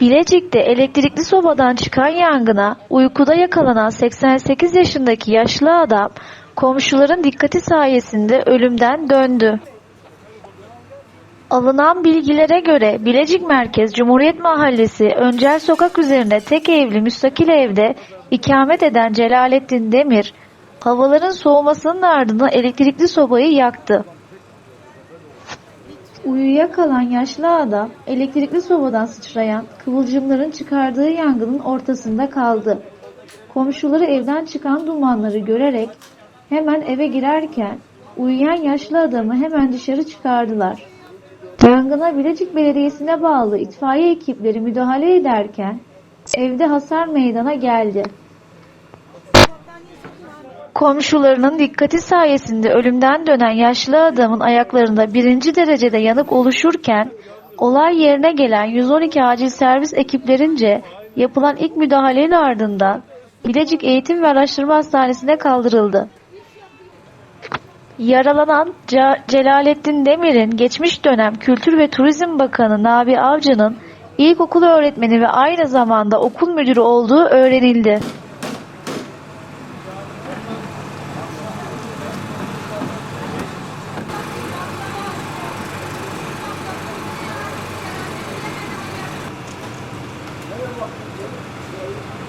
Bilecik'te elektrikli sobadan çıkan yangına uykuda yakalanan 88 yaşındaki yaşlı adam komşuların dikkati sayesinde ölümden döndü. Alınan bilgilere göre Bilecik Merkez Cumhuriyet Mahallesi Öncel Sokak üzerinde tek evli müstakil evde ikamet eden Celalettin Demir, havaların soğumasının ardından elektrikli sobayı yaktı. Uyuyakalan yaşlı adam elektrikli sobadan sıçrayan kıvılcımların çıkardığı yangının ortasında kaldı. Komşuları evden çıkan dumanları görerek hemen eve girerken uyuyan yaşlı adamı hemen dışarı çıkardılar. Yangına Bilecik Belediyesi'ne bağlı itfaiye ekipleri müdahale ederken evde hasar meydana geldi. Komşularının dikkati sayesinde ölümden dönen yaşlı adamın ayaklarında birinci derecede yanık oluşurken olay yerine gelen 112 acil servis ekiplerince yapılan ilk müdahalenin ardından Bilecik Eğitim ve Araştırma Hastanesi'ne kaldırıldı. Yaralanan Ca- Celalettin Demir'in geçmiş dönem Kültür ve Turizm Bakanı Nabi Avcı'nın ilkokul öğretmeni ve aynı zamanda okul müdürü olduğu öğrenildi. luôn.